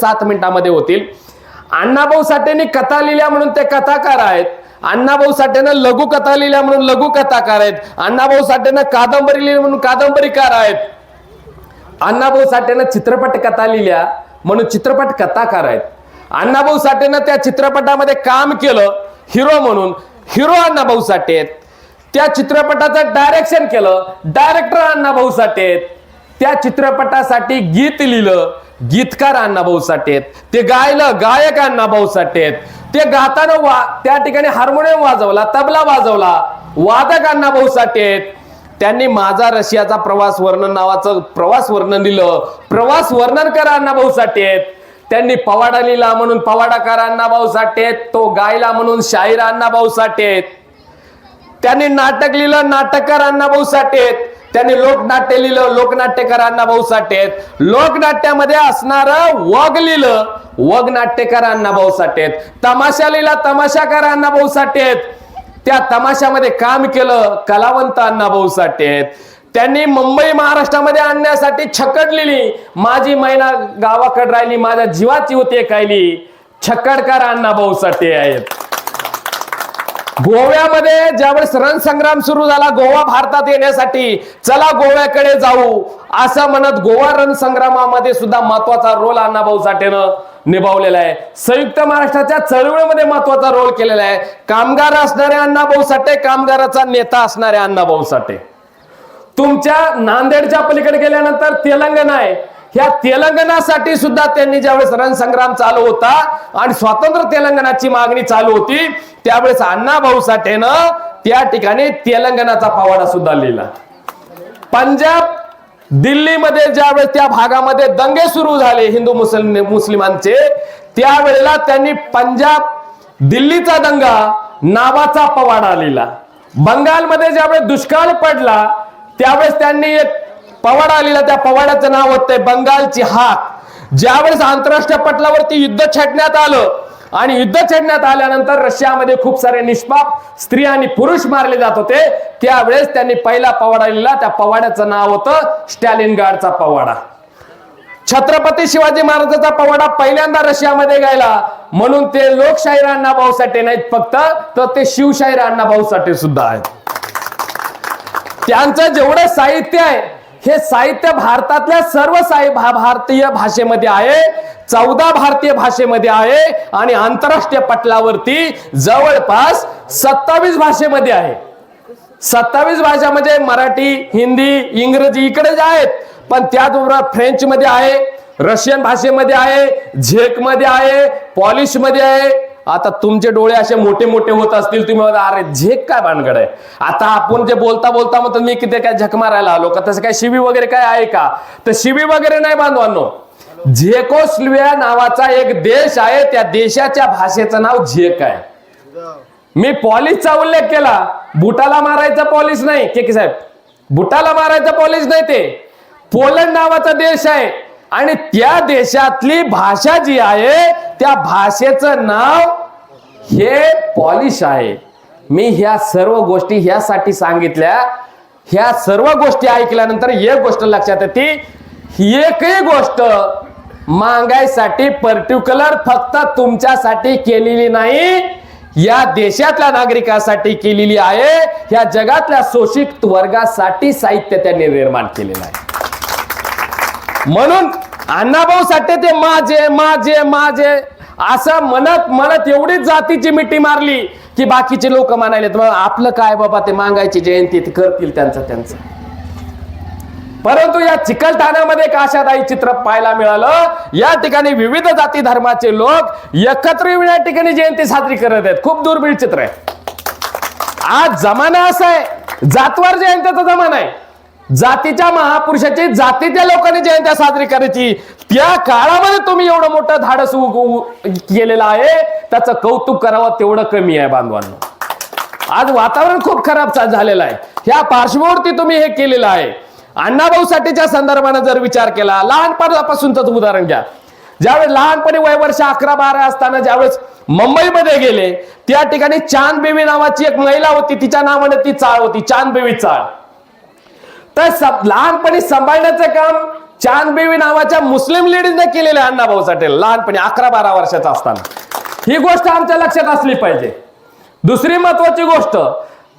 सात मिनिटामध्ये होतील. अण्णाभाऊ साठेंनी कथा लिहिल्या म्हणून ते कथाकार आहेत. अण्णाभाऊ साठेनं लघु कथा लिहिल्या म्हणून लघु कथाकार आहेत. अण्णाभाऊ साठेनं कादंबरी लिहिली म्हणून कादंबरीकार आहेत. अण्णाभाऊ साठेनं चित्रपट कथा लिहिल्या म्हणून चित्रपट कथाकार आहेत. अण्णाभाऊ साठेनं त्या चित्रपटामध्ये काम केलं हिरो म्हणून. हिरो अण्णाभाऊ साठे आहेत. त्या चित्रपटाचं डायरेक्शन केलं. डायरेक्टर अण्णाभाऊ साठे आहेत. त्या चित्रपटासाठी गीत लिहिलं गीतकार अण्णाभाऊ साठे आहेत. ते गायलं गायक अण्णाभाऊ साठे आहेत. ते गाताना वा त्या ठिकाणी हार्मोनियम वाजवला तबला वाजवला. वादक अण्णाभाऊ साठे आहेत. त्यांनी माझा रशियाचा प्रवास वर्णन नावाचं प्रवास वर्णन दिलं प्रवास वर्णन करा अण्णाभाऊ साठे आहेत. त्यांनी पवाडा लिहिला म्हणून पवाडाकार अण्णाभाऊ साठे आहेत. तो गायला म्हणून शाहीर अण्णाभाऊ साठे आहेत. त्यांनी नाटक लिहिलं नाटककार अण्णाभाऊ साठे आहेत. त्यांनी लोकनाट्य लिहिलं लोकनाट्यकार अण्णाभाऊ साठे आहेत लोकनाट्यामध्ये असणारं वग लिहिलं वग नाट्यकार अण्णाभाऊ साठे आहेत तमाशा लिहिला तमाशाकार अण्णाभाऊ साठे आहेत त्या तमाशामध्ये काम केलं कलावंत अण्णाभाऊ साठे आहेत त्यांनी मुंबई महाराष्ट्रामध्ये आणण्यासाठी छकडलेली लिहिली. माझी महिना गावाकडे राहिली माझ्या जीवाची होते कायली छकडकार अण्णाभाऊ साठे आहेत. गोव्यामध्ये ज्यावेळेस रणसंग्राम सुरू झाला गोवा भारतात येण्यासाठी चला गोव्याकडे जाऊ. असं म्हणत गोवा रणसंग्रामामध्ये सुद्धा महत्त्वाचा रोल अण्णाभाऊ साठेनं निभावलेला आहे. संयुक्त महाराष्ट्राच्या चळवळीमध्ये महत्त्वाचा रोल केलेला आहे. कामगार असणारे अण्णाभाऊ साठे कामगाराचा नेता असणारे अण्णाभाऊ साठे. तुमच्या नांदेडच्या पलीकडे गेल्यानंतर तेलंगणा आहे. ह्या तेलंगणासाठी सुद्धा त्यांनी ज्यावेळेस रणसंग्राम चालू होता आणि स्वतंत्र तेलंगणाची मागणी चालू होती त्यावेळेस अण्णा भाऊ साठेनं त्या ठिकाणी तेलंगणाचा पवाडा सुद्धा लिहिला. पंजाब दिल्लीमध्ये ज्यावेळेस त्या भागामध्ये दंगे सुरू झाले हिंदू मुस्लिम मुस्लिमांचे त्यावेळेला त्यांनी पंजाब दिल्लीचा दंगा नावाचा पवाडा लिहिला. बंगालमध्ये ज्यावेळेस दुष्काळ पडला त्यावेळेस त्यांनी एक पवाडा आलेला त्या पवाड्याचं नाव होतं बंगालची हाक. ज्यावेळेस आंतरराष्ट्रीय पटलावरती युद्ध छेडण्यात आलं आणि युद्ध छेडण्यात आल्यानंतर रशियामध्ये खूप सारे निष्पाप स्त्री आणि पुरुष मारले जात होते त्यावेळेस त्यांनी पहिला पवाडा लिहिला त्या पवाड्याचं नाव होतं स्टॅलिन गार्डचा पवाडा. छत्रपती शिवाजी महाराजांचा पवाडा पहिल्यांदा रशियामध्ये गायला म्हणून ते लोकशाहीर अण्णा भाऊसाठी नाहीत फक्त तर ते शिवशाहीर अण्णा भाऊसाठी सुद्धा आहेत. त्यांचं जेवढं साहित्य आहे हे साहित्य भारतातल्या सर्व साहि भा- भारतीय भाषेमध्ये आहे. चौदा भारतीय भाषेमध्ये आहे आणि आंतरराष्ट्रीय पटलावरती जवळपास सत्तावीस भाषेमध्ये आहे. सत्तावीस भाषा म्हणजे मराठी हिंदी इंग्रजी इकडे जे आहेत पण त्याचबरोबर फ्रेंच मध्ये आहे रशियन भाषेमध्ये आहे झेकमध्ये आहे पॉलिशमध्ये आहे आता तुमचे डोळे असे मोठे मोठे होत असतील तुम्ही अरे झेक काय भानगड आहे? आता आपण जे बोलता बोलता म्हणतो मी किती काय झक मारायला आलो का? तसं काय शिबी वगैरे काय आहे का? तर शिबी वगैरे नाही बांधवांनो. झेकोस्लोविया नावाचा एक देश आहे त्या देशाच्या भाषेचं नाव झेक आहे. मी पॉलिसचा उल्लेख केला. बुटाला मारायचा पॉलिस नाही. के के साहेब बुटाला मारायचा पॉलिस नाही ते. पोलंड नावाचा देश आहे. आणि त्या देशातली भाषा जी आहे त्या भाषेचं नाव हे पॉलिश आहे. मी ह्या सर्व गोष्टी ह्यासाठी सांगितल्या. ह्या सर्व गोष्टी ऐकल्यानंतर एक गोष्ट लक्षात येते. ही एकही गोष्ट मागायसाठी पर्टिक्युलर फक्त तुमच्यासाठी केलेली नाही. या देशातल्या नागरिकांसाठी केलेली आहे. या जगातल्या शोषित वर्गासाठी साहित्य त्यांनी निर्माण केलेलं आहे. म्हणून अण्णाभाऊ साठे ते माझे माझे माझे. असं म्हणत म्हणत एवढीच जातीची मिठी मारली की बाकीचे लोक म्हणाले मग आपलं काय बाबा ते मागायची जयंती करतील त्यांचं त्यांचं. परंतु या चिकलठाण्यामध्ये एक आशादायी चित्र पाहायला मिळालं. या ठिकाणी विविध जाती धर्माचे लोक एकत्र येऊन या ठिकाणी जयंती साजरी करत आहेत. खूप दुर्मिळ चित्र आहे. आज जमाना असा आहे. जातवार जयंतीचा जमाना आहे. जातीच्या महापुरुषाची जातीच्या लोकांनी जयंत्या साजरी करायची. त्या काळामध्ये तुम्ही एवढं मोठं धाडस केलेलं आहे. त्याचं कौतुक करावं तेवढं कमी आहे बांधवांना. आज वातावरण खूप खराब झालेलं आहे. ह्या पार्श्वभूमीवरती तुम्ही हे केलेलं आहे. अण्णाभाऊ साठीच्या संदर्भाने जर विचार केला लहानपणापासूनच उदाहरण घ्या. ज्यावेळेस लहानपणी वय वर्ष अकरा बारा असताना ज्यावेळेस मुंबईमध्ये गेले त्या ठिकाणी चांद बेबी नावाची एक महिला होती. तिच्या नावाने ती चाळ होती चांद बेबी चाळ. तर लहानपणी सांभाळण्याचं काम चांदबेवी नावाच्या मुस्लिम लेडीजने केलेल्या अण्णाभाऊ साठे लहानपणी अकरा बारा वर्षाचा असताना. ही गोष्ट आमच्या लक्षात असली पाहिजे. दुसरी महत्वाची गोष्ट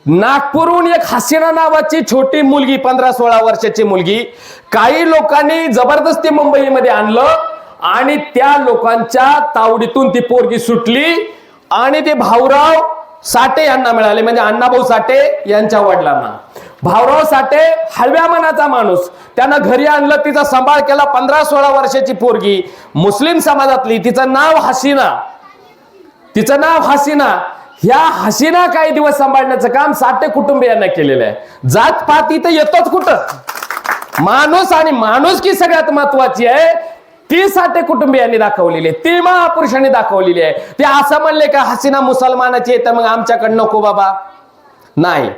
नागपूरहून एक हसीना नावाची छोटी मुलगी पंधरा सोळा वर्षाची मुलगी काही लोकांनी जबरदस्ती मुंबईमध्ये आणलं आणि त्या लोकांच्या तावडीतून ती पोरगी सुटली आणि ते भाऊराव साठे यांना मिळाले. म्हणजे अण्णाभाऊ साठे यांच्या वडिलांना. भाऊराव साठे हळव्या मनाचा माणूस. त्यानं घरी आणलं तिचा सांभाळ केला पंधरा सोळा वर्षाची पोरगी. मुस्लिम समाजातली तिचं नाव हसीना. तिचं नाव हसीना. ह्या हसीना काही दिवस सांभाळण्याचं काम साठे कुटुंबियांना केलेलं आहे. जात पात इथं येतोच कुठं? माणूस आणि माणूस की सगळ्यात महत्वाची आहे ती साठे कुटुंबियांनी दाखवलेली आहे ती महापुरुषांनी दाखवलेली आहे. ते असं म्हणले का हसीना मुसलमानाची आहे तर मग आमच्याकडं नको बाबा. नाही.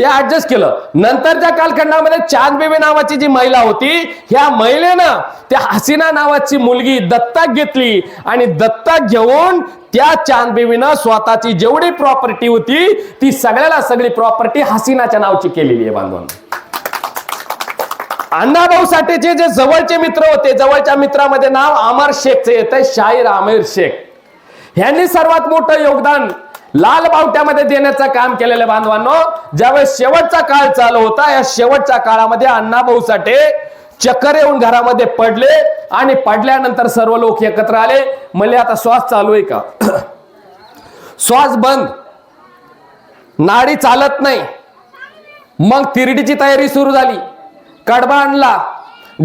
ते ऍडजस्ट केलं. नंतरच्या कालखंडामध्ये चांद बेबी नावाची जी महिला होती ह्या महिलेनं त्या हसीना नावाची मुलगी दत्तक घेतली आणि दत्तक घेऊन त्या चांद बेबीनं स्वतःची जेवढी प्रॉपर्टी होती ती सगळ्याला सगळी प्रॉपर्टी हसीनाच्या नावची केलेली आहे बांधवांना. अण्णाभाऊ साठेचे जे जवळचे मित्र होते जवळच्या मित्रामध्ये नाव अमर शेखचे येत शाहीर आमिर शेख. यांनी सर्वात मोठं योगदान लाल बावट्यामध्ये देण्याचं काम केलेलं बांधवांनो. ज्यावेळेस शेवटचा काळ चालू होता या शेवटच्या काळामध्ये अण्णाभाऊ साठे चक्कर येऊन घरामध्ये पडले आणि पडल्यानंतर सर्व लोक एकत्र आले. म्हणले आता श्वास चालू आहे का? श्वास बंद. नाडी चालत नाही. मग तिरडीची तयारी सुरू झाली. कडबा आणला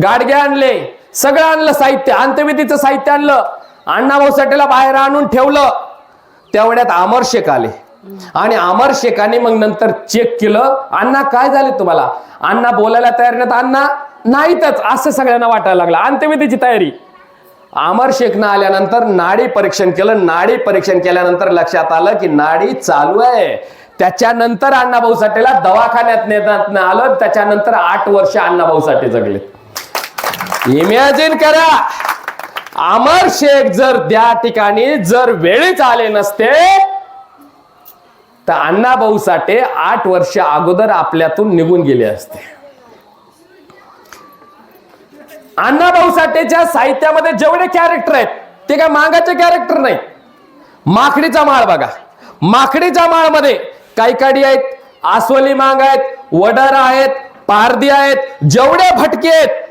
गाडगे आणले सगळं आणलं साहित्य अंत्यविधीचं साहित्य आणलं. अण्णाभाऊ साठेला बाहेर आणून ठेवलं. तेवढ्यात अमर शेख आले. आणि अमर शेखाने मग नंतर चेक केलं. अण्णा काय झाले तुम्हाला? अण्णा बोलायला तयार नाहीत. अण्णा नाहीतच असं सगळ्यांना वाटायला लागलं. अंत्यविधीची तयारी. अमर शेखनं आल्यानंतर नाडी परीक्षण केलं. नाडी परीक्षण केल्यानंतर लक्षात आलं की नाडी चालू आहे. त्याच्यानंतर अण्णाभाऊ साठेला दवाखान्यात नेतात आलं. त्याच्यानंतर आठ वर्ष अण्णाभाऊ साठे जगले. इमॅजिन करा. अमर शेख जर त्या ठिकाणी जर वेळीच आले नसते तर अण्णाभाऊ साठे आठ वर्ष अगोदर आपल्यातून निघून गेले असते. अण्णाभाऊ साठेच्या साहित्यामध्ये जेवढे कॅरेक्टर आहेत ते काय मागाचे कॅरेक्टर नाही माकडीचा माळ बघा. माकडीच्या माळमध्ये काही काडी आहेत आसवली मांग आहेत वडर आहेत पारदी आहेत जेवढे भटके आहेत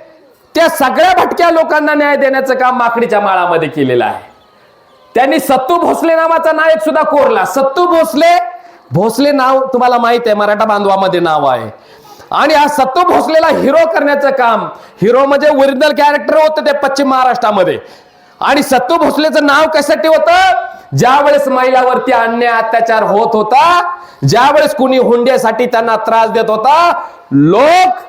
त्या सगळ्या भटक्या लोकांना न्याय देण्याचं काम माकडीच्या माळामध्ये केलेलं आहे. त्यांनी सत्तू भोसले नावाचा नायक सुद्धा कोरला. सत्तू भोसले भोसले नाव तुम्हाला माहीत आहे मराठा बांधवामध्ये नाव आहे. आणि हा सत्तू भोसलेला हिरो करण्याचं काम हिरो म्हणजे ओरिजिनल कॅरेक्टर होतं ते पश्चिम महाराष्ट्रामध्ये. आणि सत्तू भोसलेचं नाव कशासाठी होतं? ज्या वेळेस महिलावरती अन्याय अत्याचार होत होता ज्या वेळेस कुणी हुंड्यासाठी त्यांना त्रास देत होता लोक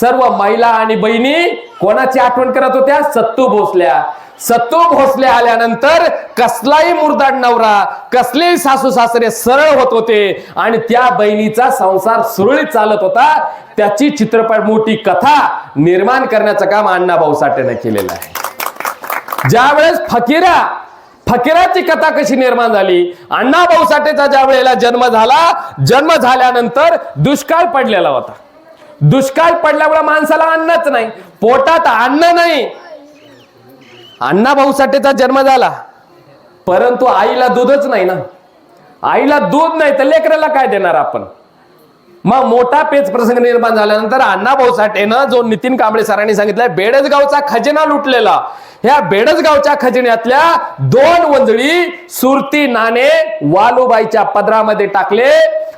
सर्व महिला आणि बहिणी कोणाची आठवण करत होत्या? सत्तू भोसल्या. सत्तू भोसले आल्यानंतर कसलाही मुरदाड नवरा कसलेही सासू सासरे सरळ होत होते आणि त्या बहिणीचा संसार सुरळीत चालत होता. त्याची चित्रपट मोठी कथा निर्माण करण्याचं काम अण्णाभाऊ साठेने केलेलं आहे. ज्या वेळेस फकीरा फकीराची कथा कशी निर्माण झाली? अण्णाभाऊ साठेचा ज्या वेळेला जन्म झाला जन्म झाल्यानंतर दुष्काळ पडलेला होता. दुष्काळ पडल्यामुळे माणसाला अन्नच नाही पोटात अन्न नाही. अण्णाभाऊ साठेचा जन्म झाला. परंतु आईला दूधच नाही ना. आईला दूध नाही तर लेकराला काय देणार आपण? मग मोठा पेच प्रसंग निर्माण झाल्यानंतर अण्णाभाऊ साठेनं जो नितीन कांबळे सरांनी सांगितलं बेडसगावचा खजिना लुटलेला. ह्या बेडसगावच्या खजिन्यातल्या दोन वंजळी सुरती नाणे वालुबाईच्या पदरामध्ये टाकले.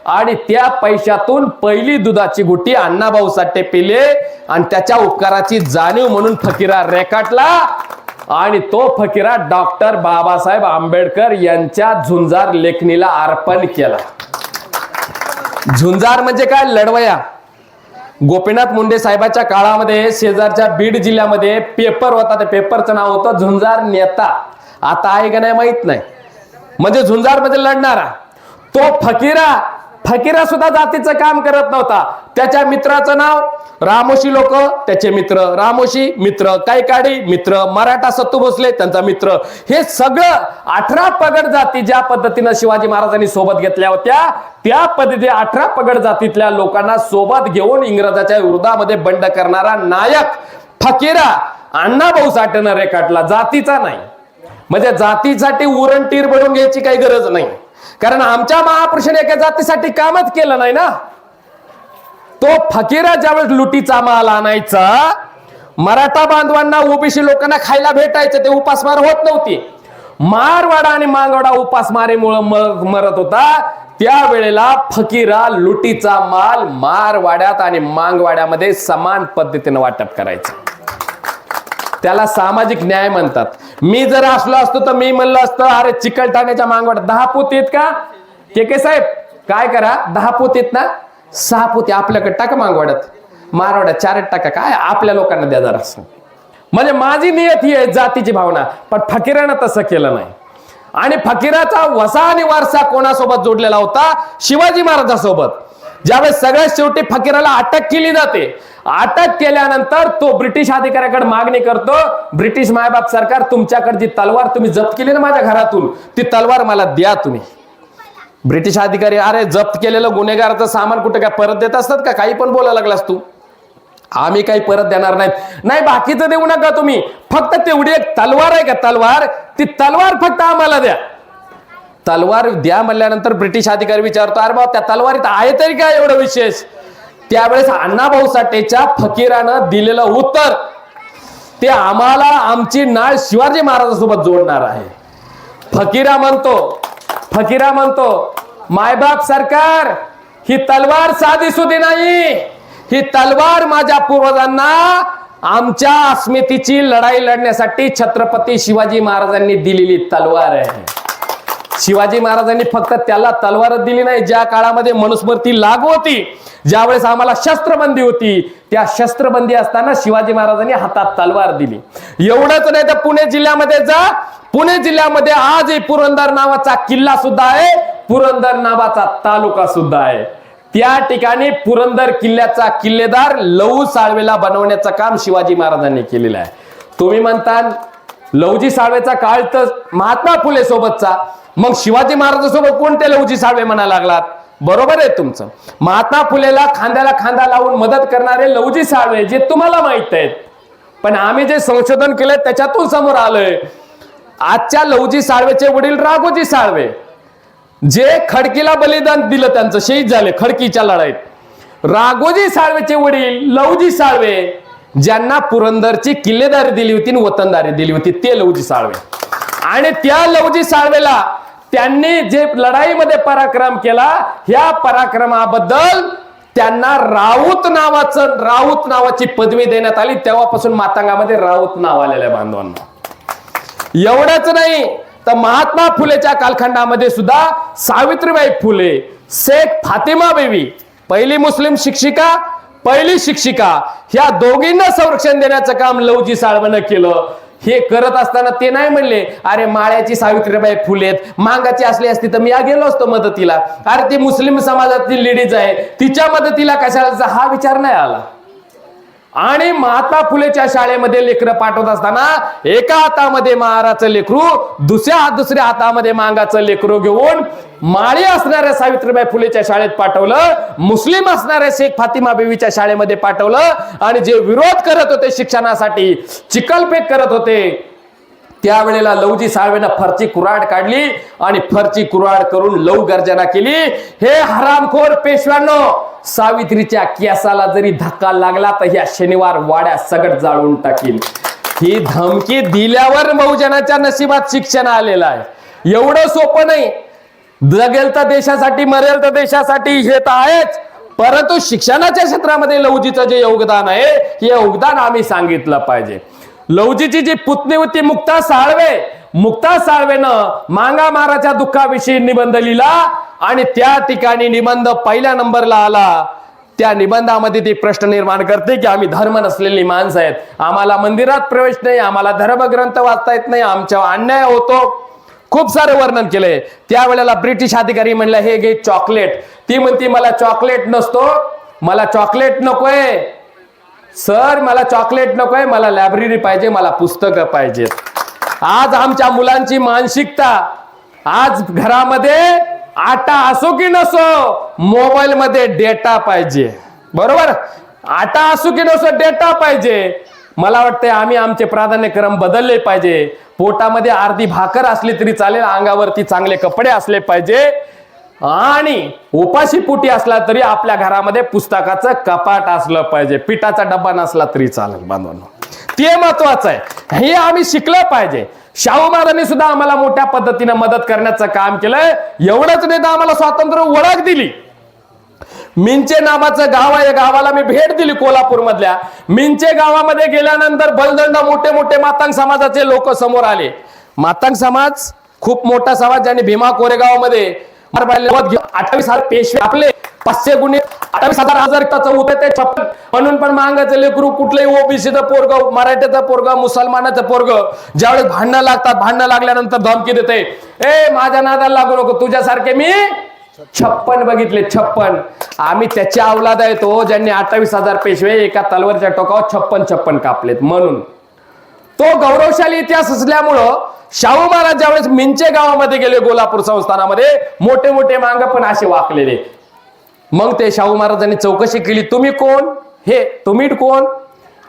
आणि त्या पैशातून पहिली दुधाची गुटी अण्णाभाऊ साठे पिले आणि त्याच्या उपकाराची जाणीव म्हणून फकीरा रेखाटला. आणि तो फकीरा डॉक्टर बाबासाहेब आंबेडकर यांच्या झुंजार लेखणीला अर्पण केला. झुंजार म्हणजे काय? लढवया. गोपीनाथ मुंडे साहेबाच्या काळामध्ये शेजारच्या बीड जिल्ह्यामध्ये पेपर होता त्या पेपरचं नाव होतं झुंजार नेता. आता आहे का नाही माहीत नाही. म्हणजे झुंजार म्हणजे लढणारा. तो फकीरा फकीरा सुद्धा जातीचं काम करत नव्हता. त्याच्या मित्राचं नाव रामोशी लोक त्याचे मित्र रामोशी मित्र कायकाडी मित्र मराठा सत्तू भोसले त्यांचा मित्र. हे सगळं अठरा पगड जाती ज्या पद्धतीनं शिवाजी महाराजांनी सोबत घेतल्या होत्या त्या पद्धती अठरा पगड जातीतल्या लोकांना सोबत घेऊन इंग्रजाच्या विरोधामध्ये बंड करणारा नायक फकीरा अण्णा भाऊ साठेनं रेखाटला. जातीचा नाही. म्हणजे जातीसाठी उरणटीर बनवून घ्यायची काही गरज नाही. कारण आमच्या महापुरुषाने एका जातीसाठी कामच केलं नाही ना. तो फकीरा ज्यावेळेस लुटीचा माल आणायचा मराठा बांधवांना ओबीसी लोकांना खायला भेटायचं ते उपासमार होत नव्हती. मारवाडा आणि मांगवाडा उपासमारीमुळे म- मरत होता. त्यावेळेला फकीरा लुटीचा माल मारवाड्यात आणि मांगवाड्यामध्ये समान पद्धतीने वाटप करायचं. त्याला सामाजिक न्याय म्हणतात. मी जर असलो असतो तर मी म्हणलं असतं अरे चिकलठाण्याच्या मांगवाड्यात दहा पोती येत का? के के साहेब काय करा? दहा पोती येत ना? सहा पोती आपल्याकडे टाका मांगवाड्यात मारवाड्यात चार टाका. काय? आपल्या लोकांना द्या जरा म्हणजे माझी नियत ही आहे जातीची भावना पण फकीरानं तसं केलं नाही. आणि फकीराचा वसा आणि वारसा कोणासोबत जोडलेला होता? शिवाजी महाराजांसोबत. ज्यावेळेस सगळ्यात शेवटी फकीराला अटक केली जाते अटक केल्यानंतर तो ब्रिटिश अधिकाऱ्याकडे मागणी करतो ब्रिटिश मायबाप सरकार तुमच्याकडे जी तलवार तुम्ही जप्त केली ना माझ्या घरातून ती तलवार मला द्या तुम्ही. ब्रिटिश अधिकारी अरे जप्त केलेलं गुन्हेगाराचं सामान कुठे काय परत देत असतात का? काही पण बोलायला लागलास तू. आम्ही काही परत देणार नाहीत. नाही बाकीचं देऊ नका तुम्ही. फक्त तेवढी एक तलवार आहे का तलवार? ती तलवार फक्त आम्हाला द्या. तलवार द्या म्हणल्यानंतर ब्रिटिश अधिकारी विचारतो अरे बाबा त्या तलवारीत आहे तरी काय एवढं विशेष? त्यावेळेस अण्णाभाऊ साठेच्या फकीरानं दिलेलं उत्तर ते आम्हाला आमची नाळ शिवाजी महाराजांसोबत जोडणार आहे. फकीरा म्हणतो फकीरा म्हणतो मायबाप सरकार ही तलवार साधी सुधी नाही. ही तलवार माझ्या पूर्वजांना आमच्या अस्मितीची लढाई लढण्यासाठी छत्रपती शिवाजी महाराजांनी दिलेली तलवार आहे. शिवाजी महाराजांनी फक्त त्याला तलवारच दिली नाही. ज्या काळामध्ये मनुस्मृती लागू होती ज्यावेळेस आम्हाला शस्त्रबंदी होती त्या शस्त्रबंदी असताना शिवाजी महाराजांनी हातात तलवार दिली. एवढंच नाही तर पुणे जिल्ह्यामध्ये जा. पुणे जिल्ह्यामध्ये आजही पुरंदर नावाचा किल्ला सुद्धा आहे. पुरंदर नावाचा तालुका सुद्धा आहे. त्या ठिकाणी पुरंदर किल्ल्याचा किल्लेदार लहू साळवेला बनवण्याचं काम शिवाजी महाराजांनी केलेलं आहे. तुम्ही म्हणता लवजी साळवेचा काळ तर महात्मा फुले सोबतचा. मग शिवाजी महाराजांसोबत कोणते लवजी साळवे म्हणा लागलात? बरोबर आहे तुमचं. महात्मा फुलेला खांद्याला खांदा लावून मदत करणारे लवजी साळवे जे तुम्हाला माहीत आहेत. पण आम्ही जे संशोधन केलंय त्याच्यातून समोर आलोय. आजच्या लवजी साळवेचे वडील राघोजी साळवे जे खडकीला बलिदान दिलं त्यांचं शहीद झाले खडकीच्या लढाईत. राघोजी साळवेचे वडील लवजी साळवे ज्यांना पुरंदरची किल्लेदारी दिली होती आणि वतनदारी दिली होती ते लवजी साळवे. आणि त्या लवजी साळवेला त्यांनी जे लढाईमध्ये पराक्रम केला ह्या पराक्रमाबद्दल त्यांना राऊत नावाचं राऊत नावाची पदवी देण्यात आली. तेव्हापासून मातांगामध्ये राऊत नाव आलेल्या बांधवांना. एवढंच नाही तर महात्मा फुलेच्या कालखंडामध्ये सुद्धा सावित्रीबाई फुले शेख फातिमा बेबी पहिली मुस्लिम शिक्षिका पहिली शिक्षिका ह्या दोघींना संरक्षण देण्याचं काम लवजी साळवनं केलं. हे करत असताना ते नाही म्हणले अरे माळ्याची सावित्रीबाई फुलेत मांगाची असली असती तर मी या गेलो असतो मदतीला. अरे ती मुस्लिम समाजातील लेडीज आहे तिच्या मदतीला कशाला हा विचार नाही आला. आणि महात्मा फुलेच्या शाळेमध्ये लेकरं पाठवत असताना एका हातामध्ये महाराचं लेकरू दुसऱ्या हात दुसऱ्या हातामध्ये मांगाचं लेकरू घेऊन माळी असणाऱ्या सावित्रीबाई फुलेच्या शाळेत पाठवलं मुस्लिम असणाऱ्या शेख फातिमा बेवीच्या शाळेमध्ये पाठवलं आणि जे विरोध करत होते शिक्षणासाठी चिकलपेक करत होते त्यावेळेला लवजी साळवेनं फरची कुराड काढली आणि फरची कुराड करून लव गर्जना केली. हे हरामखोर पेशव्यांनो सावित्रीच्या केसाला जरी धक्का लागला तर ह्या शनिवार वाड्या सगट जाळून टाकील ही धमकी दिल्यावर बहुजनाच्या नशिबात शिक्षण आलेलं आहे. एवढं सोपं नाही. जगेल तर देशासाठी मरेल तर देशासाठी हे तर आहेच. परंतु शिक्षणाच्या क्षेत्रामध्ये लवजीचं जे योगदान आहे हे योगदान आम्ही सांगितलं पाहिजे. लवजीची जी पुतणी होती मुक्ता साळवे मुक्ता साळवेनं मांगा माराच्या दुःखाविषयी निबंध लिहिला आणि त्या ठिकाणी निबंध पहिल्या नंबरला आला. त्या निबंधामध्ये ती प्रश्न निर्माण करते की आम्ही धर्म नसलेली माणसं आहेत. आम्हाला मंदिरात प्रवेश नाही आम्हाला धर्मग्रंथ वाचता येत नाही आमच्या अन्याय होतो. खूप सारे वर्णन केले त्यावेळेला ब्रिटिश अधिकारी म्हणलं हे घे चॉकलेट. ती म्हणती मला चॉकलेट नसतो. मला चॉकलेट नकोय. सर मला चॉकलेट नकोय. मला लायब्ररी पाहिजे मला पुस्तकं पाहिजेत. आज आमच्या मुलांची मानसिकता आज घरामध्ये आटा असो की नसो मोबाईल मध्ये डेटा पाहिजे. बरोबर? आटा असो की नसो डेटा पाहिजे. मला वाटतंय आम्ही आमचे प्राधान्यक्रम बदलले पाहिजे. पोटामध्ये अर्धी भाकर असली तरी चालेल अंगावरती चांगले कपडे असले पाहिजे. आणि उपाशी पुटी असला तरी आपल्या घरामध्ये पुस्तकाचं कपाट असलं पाहिजे. पिठाचा डब्बा नसला तरी चालेल बांधवांना. ते महत्वाचं आहे. हे आम्ही शिकलं पाहिजे. शाहू महाराजांनी सुद्धा आम्हाला मोठ्या पद्धतीने मदत करण्याचं काम केलंय. एवढंच नाही तर आम्हाला स्वातंत्र्य ओळख दिली. मिंचे नावाचं गाव आहे गावाला मी भेट दिली कोल्हापूर मधल्या मिंचे गावामध्ये गेल्यानंतर बलदंड मोठे मोठे मातांग समाजाचे लोक समोर आले. मातांग समाज खूप मोठा समाज ज्यांनी भीमा कोरेगावमध्ये. अठ्ठावीस हजार पेशवे आपले. पाचशे गुन्हे अठ्ठावीस हजार हजार होते ते छप्पन. म्हणून पण मागायचं लेकरू कुठलंही ओबीसीचं पोरग मराठ्याचं पोरग मुसलमानाचं पोरग ज्यावेळेस भांडणं लागतात भांडणं लागल्यानंतर धमकी देते. ए माझ्या नादाला लागू नको तुझ्यासारखे मी छप्पन बघितले छप्पन. आम्ही त्याच्या अवलाद आहे तो हो, ज्यांनी अठ्ठावीस हजार पेशवे एका तलवारच्या टोकावर छप्पन छप्पन कापलेत. म्हणून. तो गौरवशाली इतिहास असल्यामुळं शाहू महाराज ज्यावेळेस मिंचे गावामध्ये गेले गोलापूर संस्थानामध्ये मोठे मोठे मांग पण असे वाकलेले. मग ते शाहू महाराजांनी चौकशी केली तुम्ही कोण? हे तुम्ही कोण?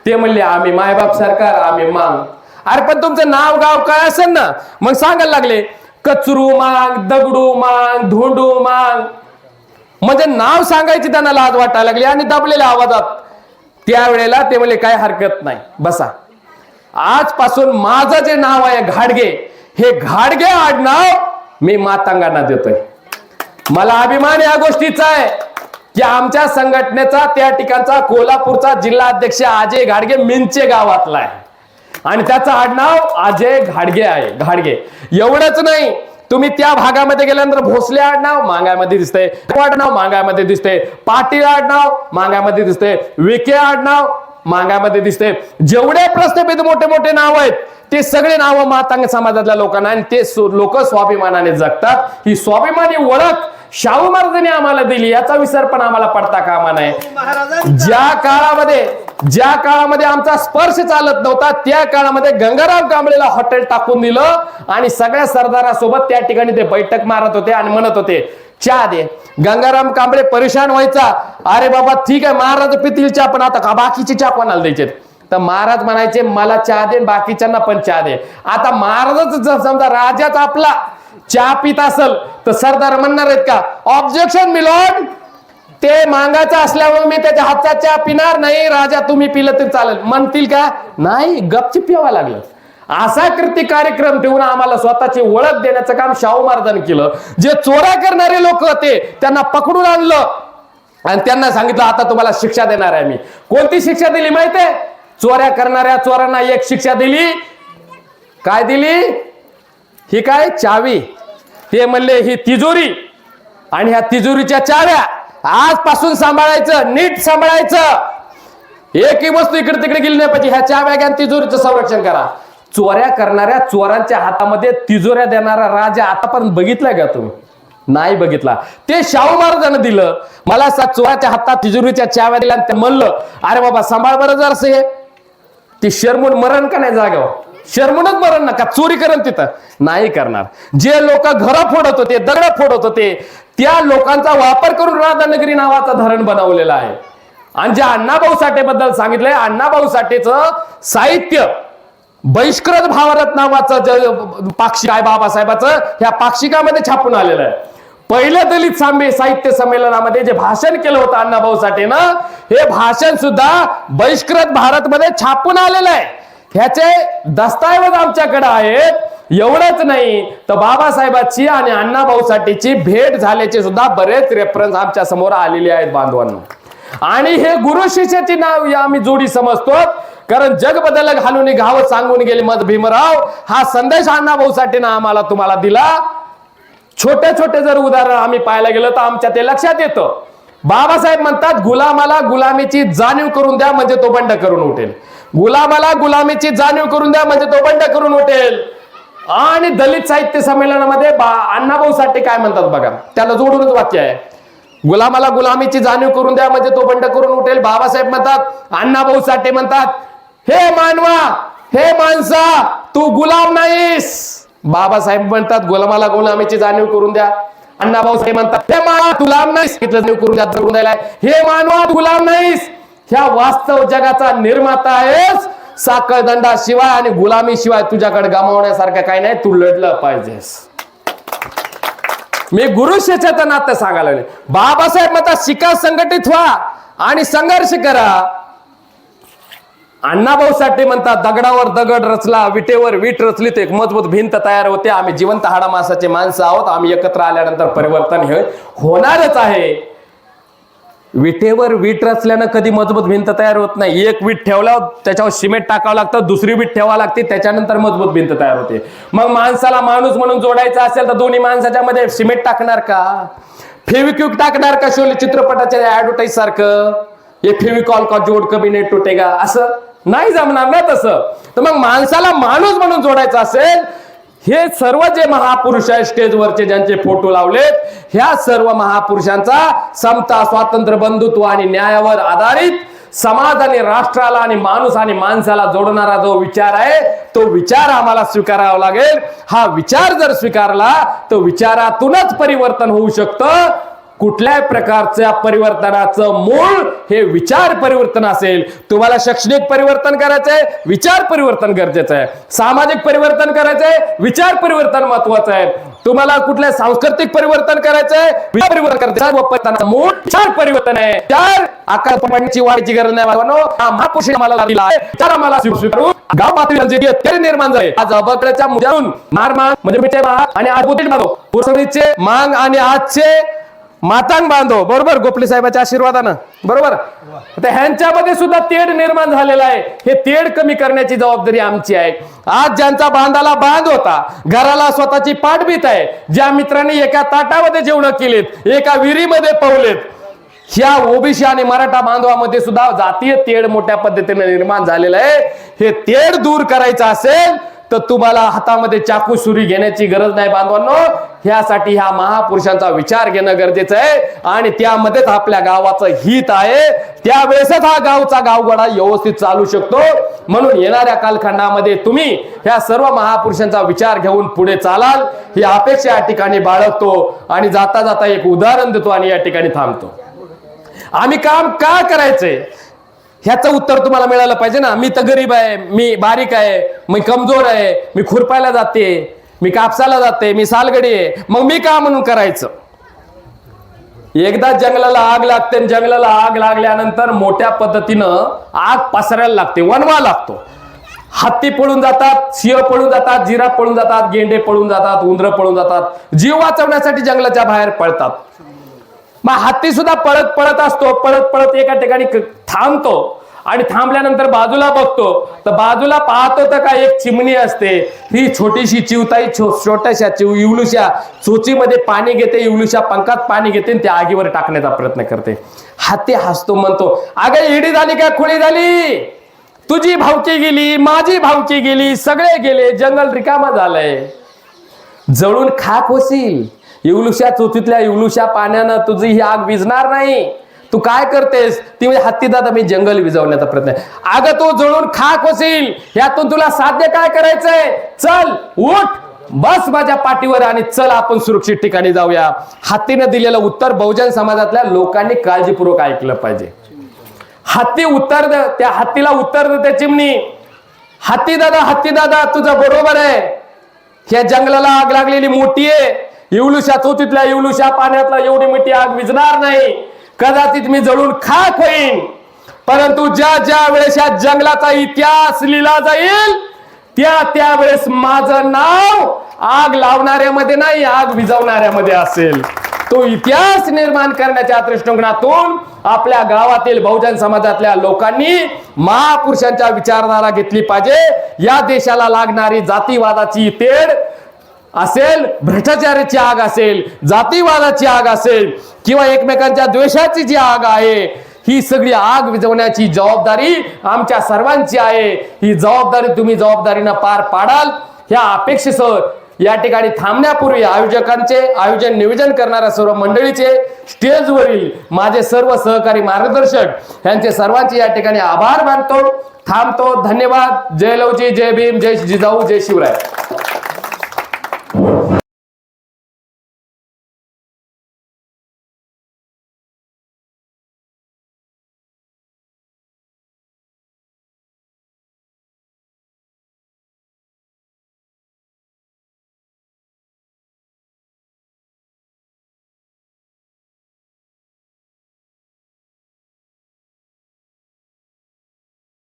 ते म्हणले आम्ही मायबाप सरकार आम्ही मांग. अरे पण तुमचं नाव गाव काय असेल ना? मग सांगायला लागले कचरू मांग दगडू मांग धोंडू मांग. म्हणजे नाव सांगायची त्यांना लाज वाटायला लागली आणि दबलेल्या आवाजात. त्यावेळेला ते म्हणले काय हरकत नाही बसा. आजपासून माझं जे नाव आहे घाडगे हे घाडगे आडनाव मी मातांगांना देतोय. मला अभिमान या गोष्टीचा आहे की आमच्या संघटनेचा त्या ठिकाणचा कोल्हापूरचा जिल्हा अध्यक्ष अजय घाडगे मिंचे गावातला आहे. आणि त्याचं आडनाव अजय घाडगे आहे. घाडगे. एवढंच नाही तुम्ही त्या भागामध्ये गेल्यानंतर भोसले आडनाव मांगामध्ये दिसते आडनाव मांगामध्ये दिसते पाटील आडनाव मांगामध्ये दिसते विके आडनाव मांगामध्ये दिसते. जेवढे प्रस्थापित मोठे मोठे नाव आहेत ते सगळे नाव मातांग समाजातल्या लोकांना आणि ते लोक स्वाभिमानाने जगतात. ही स्वाभिमानी ओळख शाहू महाराजांनी आम्हाला दिली याचा विसर पण आम्हाला पडता कामा नये. ज्या काळामध्ये ज्या काळामध्ये आमचा स्पर्श चालत नव्हता त्या काळामध्ये गंगाराम कांबळेला हॉटेल टाकून दिलं आणि सगळ्या सरदारासोबत त्या ठिकाणी ते बैठक मारत होते आणि म्हणत होते चहा दे. गंगाराम कांबळे परेशान व्हायचा. अरे बाबा ठीक आहे महाराज पितील चहा पण आता का बाकीची चहा कोणाला द्यायचे तर महाराज म्हणायचे मला चहा दे बाकीच्यांना पण चहा दे. आता महाराजच जर समजा राजाच आपला. चहा पित असल तर सरदार म्हणणार आहेत का ऑब्जेक्शन मिलॉर्ड ते मागायचं असल्यामुळे मी त्याच्या हातचा चहा पिणार नाही. राजा तुम्ही पिलं तरी चालेल. म्हणतील का? नाही गपचिप पिवा लागलं. असा कृती कार्यक्रम ठेवून आम्हाला स्वतःची ओळख देण्याचं काम शाहू महाराजांनी केलं. जे चोऱ्या करणारे लोक होते त्यांना पकडून आणलं. आणि त्यांना सांगितलं आता तुम्हाला शिक्षा देणार आहे मी. कोणती शिक्षा दिली माहितीये? चोऱ्या करणाऱ्या चोरांना एक शिक्षा दिली. काय दिली? ही काय? चावी. ते म्हणले ही तिजोरी. आणि ह्या तिजोरीच्या चाव्या आजपासून सांभाळायचं नीट सांभाळायचं. एकही वस्तू इकडे तिकडे गेली नाही पाहिजे. ह्या चाव्या घ्या तिजोरीचं संरक्षण करा. चोऱ्या करणाऱ्या चोरांच्या हातामध्ये तिजोऱ्या देणारा राजा आतापर्यंत बघितलाय का तुम्ही? नाही बघितला. ते शाहू महाराजांना दिलं. मला सा चोराच्या हातात तिजोरीच्या चाव्या दिल्या आणि ते म्हणलं अरे बाबा सांभाळ बरं जर हे. ते शर्मून मरण का नाही जागावर? शर्मूनच मरण नका चोरी करण तिथं. नाही करणार. जे लोक घरं फोडत होते दगड फोडत होते त्या लोकांचा वापर करून राधानगरी नावाचं धरण बनवलेलं आहे. आणि जे अण्णाभाऊ साठे बद्दल सांगितलंय अण्णाभाऊ साठेचं साहित्य बहिष्कृत भावारत नावाचं जे पाक्षिक आहे बाबासाहेबाचं ह्या पाक्षिकामध्ये छापून आलेलं आहे. पहिलं दलित सांबे साहित्य संमेलनामध्ये जे भाषण केलं होतं अण्णाभाऊ साठेनं हे भाषण सुद्धा बहिष्कृत भारत मध्ये छापून आलेलं आहे. ह्याचे दस्तऐवज आमच्याकडे आहेत. एवढंच नाही तर बाबासाहेबाची आणि अण्णाभाऊ साठेची भेट झाल्याचे सुद्धा बरेच रेफरन्स आमच्यासमोर आलेले आहेत बांधवांना. आणि हे गुरु शिष्याची नाव आम्ही जोडी समजतो कारण जग बदल घालून घाव सांगून गेले मत भीमराव. हा संदेश अण्णाभाऊ साठेनं आम्हाला तुम्हाला दिला. छोटे छोटे जर उदाहरण आम्ही पाहायला गेलो तर आमच्या ते लक्षात येतं. बाबासाहेब म्हणतात गुलामाला गुलामीची जाणीव करून द्या म्हणजे तो बंड करून उठेल. गुलामाला गुलामीची जाणीव करून द्या म्हणजे तो बंड करून उठेल. आणि दलित साहित्य संमेलनामध्ये बा अण्णाभाऊ साठे काय म्हणतात बघा त्याला जोडूनच वाक्य आहे. गुलामाला गुलामीची जाणीव करून द्या म्हणजे तो बंड करून उठेल. बाबासाहेब म्हणतात अण्णाभाऊ साठे म्हणतात हे मानवा हे माणसा तू गुलाम नाहीस. बाबासाहेब म्हणतात गुलामाला गुलामीची जाणीव करून द्या? अण्णाभाऊ साहेब म्हणतात हे मा गुलाम नाहीस. जाणीव करून द्या करून द्यायला हे मानवा गुलाम नाहीस. ह्या वास्तव जगाचा निर्माता आहेस. साखळदंडा शिवाय आणि गुलामी शिवाय तुझ्याकडे गमावण्यासारखं काही नाही. तू लढलं पाहिजेस. मी गुरु शिष्याचं नातं सांगायला बाबासाहेब म्हणतात शिका संघटित व्हा आणि संघर्ष करा. अण्णाभाऊ साठे म्हणतात दगडावर दगड रचला विटेवर वीट रचली तर एक मजबूत भिंत तयार होते. आम्ही जिवंत हाडा मासाचे माणसं आहोत. आम्ही एकत्र आल्यानंतर परिवर्तन हे होणारच आहे. विटेवर वीट रचल्यानं कधी मजबूत भिंत तयार होत नाही. एक वीट ठेवल्यावर त्याच्यावर सिमेंट टाकावं लागतं दुसरी वीट ठेवावं लागते त्याच्यानंतर मजबूत भिंत तयार होते. मग माणसाला माणूस म्हणून जोडायचा असेल तर दोन्ही माणसाच्या मध्ये सिमेंट टाकणार का? फेविक्यूक टाकणार का शोले चित्रपटाच्या ऍडव्हर्टाईज सारखं? हे फेविकॉल का जोड कमी नेट तुटेगा? असं? नाही जमणार ना तसं. तर मग माणसाला माणूस म्हणून जोडायचं असेल हे सर्व जे महापुरुष आहे स्टेजवरचे ज्यांचे फोटो लावलेत ह्या सर्व महापुरुषांचा समता स्वातंत्र्य बंधुत्व आणि न्यायावर आधारित समाज आणि राष्ट्राला आणि माणूस आणि माणसाला जोडणारा जो विचार आहे तो विचार आम्हाला स्वीकारावा लागेल. हा विचार जर स्वीकारला तर विचारातूनच परिवर्तन होऊ शकतं. कुठल्याही प्रकारच्या परिवर्तनाचं मूळ हे विचार परिवर्तन असेल. तुम्हाला शैक्षणिक परिवर्तन करायचंय विचार परिवर्तन गरजेचं आहे. सामाजिक परिवर्तन करायचंय विचार परिवर्तन महत्वाचं आहे. तुम्हाला कुठल्या सांस्कृतिक परिवर्तन करायचंय विचार परिवर्तन करायचं मूळ विचार परिवर्तन आहे. चार आकार पडण्याची वाढीची गरज नाही महापुरुष आम्हाला दिला आहे. विचार आम्हाला स्वीकारू गाव पातळी निर्माण झाले. आज अभद्राच्या मुद्द्यावरून म्हणजे मार माग म्हणजे आणि आज पुरसणीचे मांग आणि आजचे मातांग बांधो बरोबर? गोपले साहेबाच्या आशीर्वादानं. बरोबर? तर ह्यांच्यामध्ये सुद्धा तेढ निर्माण झालेला आहे. हे तेढ कमी करण्याची जबाबदारी आमची आहे. आज ज्यांचा बांधाला बांध होता घराला स्वतःची पाठबीत आहे ज्या मित्रांनी एका ताटामध्ये जेवण केलेत एका विहिरीमध्ये पवलेत ह्या ओबीसी आणि मराठा बांधवामध्ये सुद्धा जातीय तेढ मोठ्या पद्धतीने निर्माण झालेलं आहे. हे तेढ दूर करायचं असेल तर तुम्हाला हातामध्ये चाकू सुरी घेण्याची गरज नाही बांधवांनो. ह्यासाठी ह्या महापुरुषांचा विचार घेणं गरजेचं आहे. आणि त्यामध्येच आपल्या गावाचं हित आहे. त्यावेळेसच हा गावचा गावगडा व्यवस्थित चालू शकतो. म्हणून येणाऱ्या कालखंडामध्ये तुम्ही ह्या सर्व महापुरुषांचा विचार घेऊन पुढे चालाल. ही अपेक्षा या ठिकाणी बाळगतो. आणि जाता जाता एक उदाहरण देतो आणि या ठिकाणी थांबतो. आम्ही काम का करायचंय ह्याचं उत्तर तुम्हाला मिळालं पाहिजे ना. मी तर गरीब आहे मी बारीक आहे मी कमजोर आहे मी खुरपायला जाते मी कापसाला जाते मी सालगडी आहे. मग मी का म्हणून करायचं? एकदा जंगलाला आग लागते आणि जंगलाला आग लागल्यानंतर मोठ्या पद्धतीनं आग पसरायला लागते वनवा लागतो. हत्ती पळून जातात सिंह पळून जातात जिरा पळून जातात गेंडे पळून जातात उंदरं पळून जातात. जीव वाचवण्यासाठी जंगलाच्या बाहेर पळतात. मग हत्ती सुद्धा पळत पळत असतो पळत पळत एका ठिकाणी थांबतो. आणि थांबल्यानंतर बाजूला बघतो. तर बाजूला पाहतो तर का एक चिमणी असते. ही छोटीशी चिवताई छोट्याशा चिव इवलुशा चोचीमध्ये पाणी घेते इवलुशा पंखात पाणी घेते आणि त्या आगीवर टाकण्याचा प्रयत्न करते. हत्ती हसतो म्हणतो अगं इडी झाली का? खुळी झाली? तुझी भावकी गेली माझी भावकी गेली सगळे गेले जंगल रिकामा झालंय. जळून खाक होशील. इवलुशा चोचीतल्या इवलुशा पाण्यानं तुझी ही आग विझणार नाही. तू काय करतेस? ती म्हणजे हत्ती दादा मी जंगल विझवण्याचा प्रयत्न. आहे. अगं जळून खाक होशील. यातून तुला साध्य काय करायचंय? चल उठ. बस माझ्या पाठीवर आणि चल आपण सुरक्षित ठिकाणी जाऊया. हत्तीनं दिलेलं उत्तर बहुजन समाजातल्या लोकांनी काळजीपूर्वक ऐकलं पाहिजे. हत्ती उत्तर द- त्या हत्तीला उत्तर त्या चिमणी. हत्ती दादा हत्ती दादा तुझं बरोबर आहे. ह्या जंगलाला आग लागलेली मोठी आहे. इवलुशा चौथीतल्या इवलुशा पाण्यातला एवढी मोठी आग विझणार नाही. कदाचित मी जळून खाक होईन. परंतु ज्या ज्या वेळेस या जंगलाचा इतिहास लिहिला जाईल त्या त्यावेळेस माझं नाव आग लावणाऱ्यामध्ये नाही आग विझवणाऱ्यामध्ये असेल. तो इतिहास निर्माण करण्याच्या दृष्टिकोनातून आपल्या गावातील बहुजन समाजातल्या लोकांनी महापुरुषांच्या विचारधारा घेतली पाहिजे. या देशाला लागणारी जातीवादाची तेढ असेल भ्रष्टाचाराची आग असेल जातीवादाची आग असेल किंवा एकमेकांच्या द्वेषाची जी आग आहे ही सगळी आग विझवण्याची जबाबदारी आमच्या सर्वांची आहे. ही जबाबदारी तुम्ही जबाबदारीनं पार पाडाल. ह्या अपेक्षेसह या ठिकाणी थांबण्यापूर्वी आयोजकांचे आयोजन नियोजन करणाऱ्या सर्व मंडळीचे स्टेजवरील माझे सर्व सहकारी मार्गदर्शक यांचे सर्वांचे या ठिकाणी आभार मानतो. थांबतो. धन्यवाद. जय लवजी जय भीम जय जिजाऊ जय शिवराय.